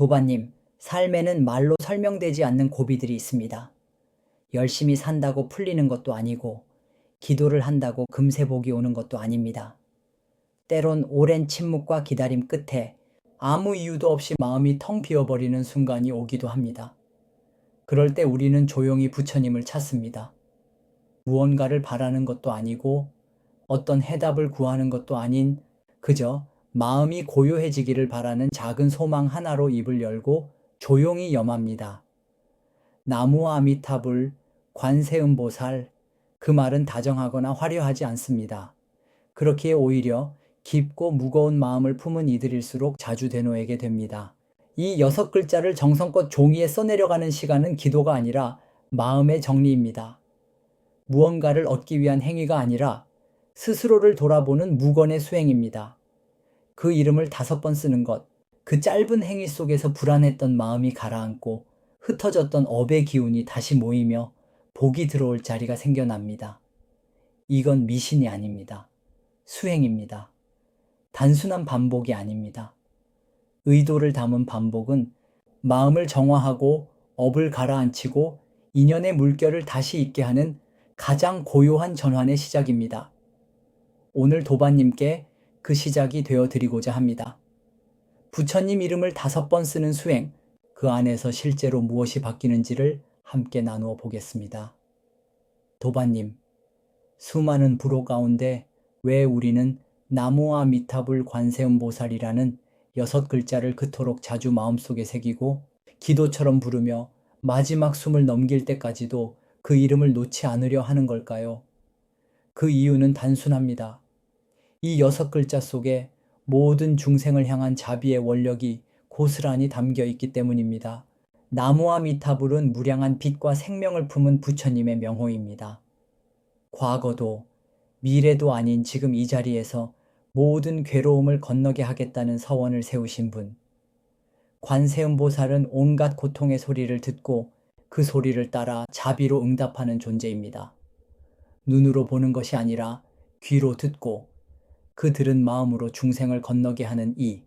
도바님, 삶에는 말로 설명되지 않는 고비들이 있습니다. 열심히 산다고 풀리는 것도 아니고, 기도를 한다고 금세 복이 오는 것도 아닙니다. 때론 오랜 침묵과 기다림 끝에 아무 이유도 없이 마음이 텅 비어버리는 순간이 오기도 합니다. 그럴 때 우리는 조용히 부처님을 찾습니다. 무언가를 바라는 것도 아니고 어떤 해답을 구하는 것도 아닌 그저 마음이 고요해지기를 바라는 작은 소망 하나로 입을 열고 조용히 염합니다. 나무와 아미타불, 관세음 보살, 그 말은 다정하거나 화려하지 않습니다. 그렇기에 오히려 깊고 무거운 마음을 품은 이들일수록 자주 되뇌게 됩니다. 이 여섯 글자를 정성껏 종이에 써내려가는 시간은 기도가 아니라 마음의 정리입니다. 무언가를 얻기 위한 행위가 아니라 스스로를 돌아보는 무건의 수행입니다. 그 이름을 다섯 번 쓰는 것, 그 짧은 행위 속에서 불안했던 마음이 가라앉고 흩어졌던 업의 기운이 다시 모이며 복이 들어올 자리가 생겨납니다. 이건 미신이 아닙니다. 수행입니다. 단순한 반복이 아닙니다. 의도를 담은 반복은 마음을 정화하고 업을 가라앉히고 인연의 물결을 다시 있게 하는 가장 고요한 전환의 시작입니다. 오늘 도바님께 그 시작이 되어 드리고자 합니다. 부처님 이름을 다섯 번 쓰는 수행, 그 안에서 실제로 무엇이 바뀌는지를 함께 나누어 보겠습니다. 도바님, 수많은 불호 가운데 왜 우리는 나무와 미타불 관세음보살이라는 여섯 글자를 그토록 자주 마음속에 새기고 기도처럼 부르며 마지막 숨을 넘길 때까지도 그 이름을 놓지 않으려 하는 걸까요? 그 이유는 단순합니다. 이 여섯 글자 속에 모든 중생을 향한 자비의 원력이 고스란히 담겨 있기 때문입니다. 나무와 미타불은 무량한 빛과 생명을 품은 부처님의 명호입니다. 과거도 미래도 아닌 지금 이 자리에서 모든 괴로움을 건너게 하겠다는 서원을 세우신 분. 관세음 보살은 온갖 고통의 소리를 듣고 그 소리를 따라 자비로 응답하는 존재입니다. 눈으로 보는 것이 아니라 귀로 듣고 그 들은 마음으로 중생을 건너게 하는 이.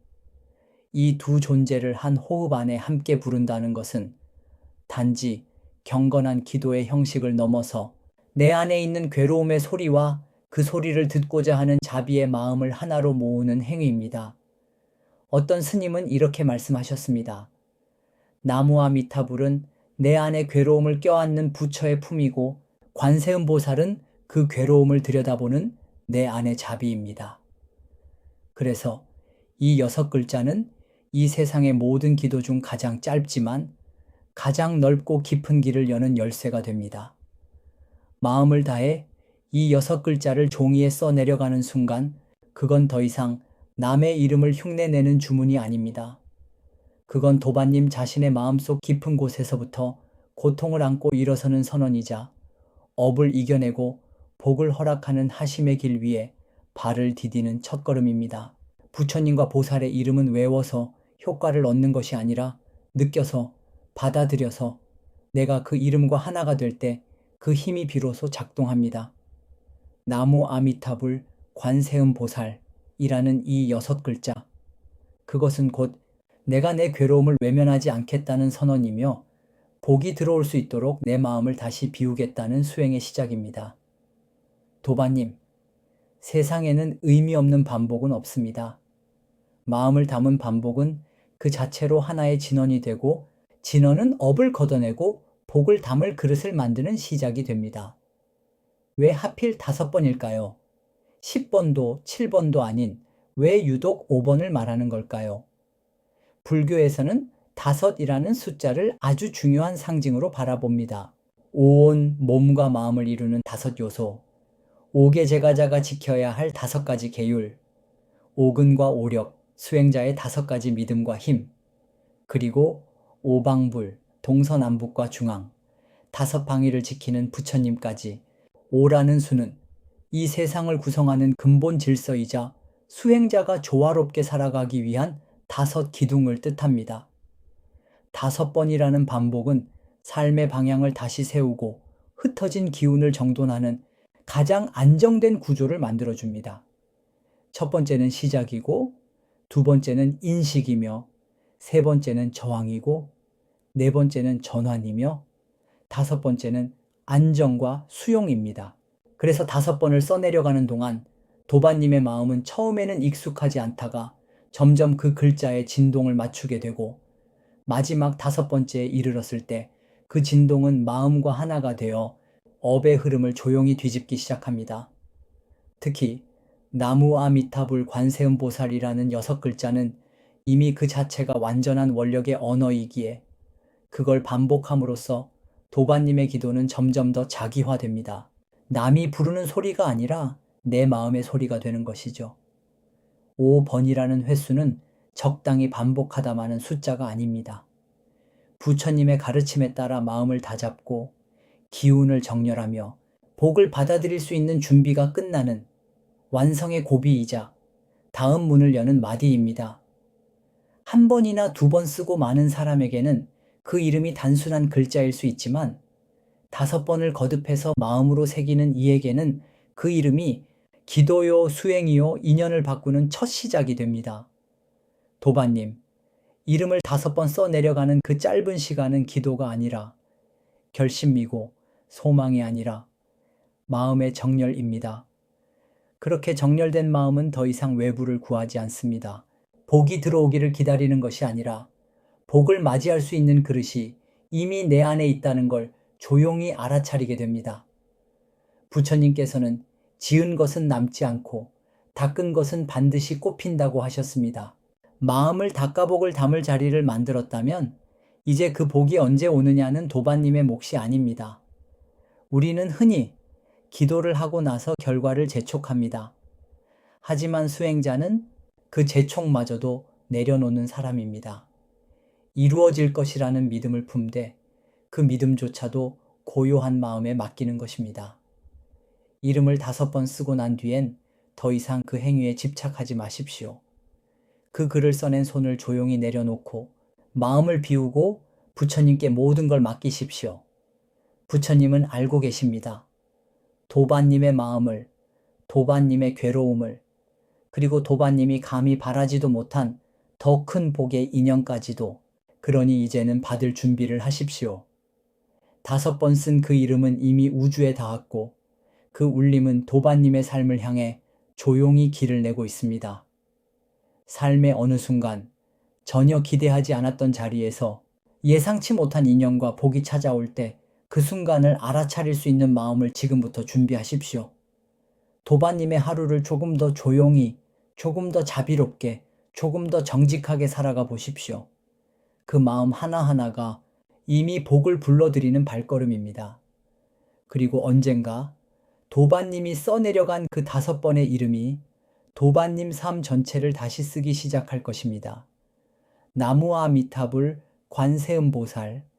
이 두 존재를 한 호흡 안에 함께 부른다는 것은 단지 경건한 기도의 형식을 넘어서 내 안에 있는 괴로움의 소리와 그 소리를 듣고자 하는 자비의 마음을 하나로 모으는 행위입니다. 어떤 스님은 이렇게 말씀하셨습니다. 나무와 미타불은 내 안의 괴로움을 껴안는 부처의 품이고 관세음 보살은 그 괴로움을 들여다보는 내 안의 자비입니다. 그래서 이 여섯 글자는 이 세상의 모든 기도 중 가장 짧지만 가장 넓고 깊은 길을 여는 열쇠가 됩니다. 마음을 다해 이 여섯 글자를 종이에 써 내려가는 순간 그건 더 이상 남의 이름을 흉내내는 주문이 아닙니다. 그건 도반님 자신의 마음속 깊은 곳에서부터 고통을 안고 일어서는 선언이자 업을 이겨내고 복을 허락하는 하심의 길 위에 발을 디디는 첫걸음입니다. 부처님과 보살의 이름은 외워서 효과를 얻는 것이 아니라 느껴서 받아들여서 내가 그 이름과 하나가 될 때 그 힘이 비로소 작동합니다. 나무 아미타불 관세음 보살이라는 이 여섯 글자. 그것은 곧 내가 내 괴로움을 외면하지 않겠다는 선언이며 복이 들어올 수 있도록 내 마음을 다시 비우겠다는 수행의 시작입니다. 도바님, 세상에는 의미 없는 반복은 없습니다. 마음을 담은 반복은 그 자체로 하나의 진원이 되고 진원은 업을 걷어내고 복을 담을 그릇을 만드는 시작이 됩니다. 왜 하필 다섯 번일까요? 10번도 7번도 아닌 왜 유독 5번을 말하는 걸까요? 불교에서는 다섯이라는 숫자를 아주 중요한 상징으로 바라봅니다. 온 몸과 마음을 이루는 다섯 요소, 옥의 제가자가 지켜야 할 다섯 가지 계율, 오근과 오력, 수행자의 다섯 가지 믿음과 힘, 그리고 오방불, 동서남북과 중앙, 다섯 방위를 지키는 부처님까지 오라는 수는 이 세상을 구성하는 근본 질서이자 수행자가 조화롭게 살아가기 위한 다섯 기둥을 뜻합니다. 다섯 번이라는 반복은 삶의 방향을 다시 세우고 흩어진 기운을 정돈하는 가장 안정된 구조를 만들어줍니다. 첫 번째는 시작이고, 두 번째는 인식이며, 세 번째는 저항이고 네 번째는 전환이며 다섯 번째는 안정과 수용입니다. 그래서 다섯 번을 써내려가는 동안 도반님의 마음은 처음에는 익숙하지 않다가 점점 그 글자의 진동을 맞추게 되고 마지막 다섯 번째에 이르렀을 때 그 진동은 마음과 하나가 되어 업의 흐름을 조용히 뒤집기 시작합니다. 특히 나무 아미타불 관세음 보살이라는 여섯 글자는 이미 그 자체가 완전한 원력의 언어이기에 그걸 반복함으로써 도반님의 기도는 점점 더 자기화됩니다. 남이 부르는 소리가 아니라 내 마음의 소리가 되는 것이죠. 5번이라는 횟수는 적당히 반복하다 마는 숫자가 아닙니다. 부처님의 가르침에 따라 마음을 다잡고 기운을 정렬하며 복을 받아들일 수 있는 준비가 끝나는 완성의 고비이자 다음 문을 여는 마디입니다. 한 번이나 두 번 쓰고 많은 사람에게는 그 이름이 단순한 글자일 수 있지만 다섯 번을 거듭해서 마음으로 새기는 이에게는 그 이름이 기도요, 수행이요, 인연을 바꾸는 첫 시작이 됩니다. 도반님, 이름을 다섯 번 써 내려가는 그 짧은 시간은 기도가 아니라 결심이고 소망이 아니라 마음의 정렬입니다. 그렇게 정렬된 마음은 더 이상 외부를 구하지 않습니다. 복이 들어오기를 기다리는 것이 아니라 복을 맞이할 수 있는 그릇이 이미 내 안에 있다는 걸 조용히 알아차리게 됩니다. 부처님께서는 지은 것은 남지 않고 닦은 것은 반드시 꽃핀다고 하셨습니다. 마음을 닦아복을 담을 자리를 만들었다면 이제 그 복이 언제 오느냐는 도반님의 몫이 아닙니다. 우리는 흔히 기도를 하고 나서 결과를 재촉합니다. 하지만 수행자는 그 재촉마저도 내려놓는 사람입니다. 이루어질 것이라는 믿음을 품되 그 믿음조차도 고요한 마음에 맡기는 것입니다. 이름을 다섯 번 쓰고 난 뒤엔 더 이상 그 행위에 집착하지 마십시오. 그 글을 써낸 손을 조용히 내려놓고 마음을 비우고 부처님께 모든 걸 맡기십시오. 부처님은 알고 계십니다. 도반님의 마음을, 도반님의 괴로움을, 그리고 도반님이 감히 바라지도 못한 더 큰 복의 인연까지도 그러니 이제는 받을 준비를 하십시오. 다섯 번 쓴 그 이름은 이미 우주에 닿았고 그 울림은 도반님의 삶을 향해 조용히 길을 내고 있습니다. 삶의 어느 순간 전혀 기대하지 않았던 자리에서 예상치 못한 인연과 복이 찾아올 때 그 순간을 알아차릴 수 있는 마음을 지금부터 준비하십시오. 도반님의 하루를 조금 더 조용히, 조금 더 자비롭게, 조금 더 정직하게 살아가 보십시오. 그 마음 하나하나가 이미 복을 불러들이는 발걸음입니다. 그리고 언젠가 도반님이 써내려간 그 다섯 번의 이름이 도반님 삶 전체를 다시 쓰기 시작할 것입니다. 나무아 미탑을 관세음보살,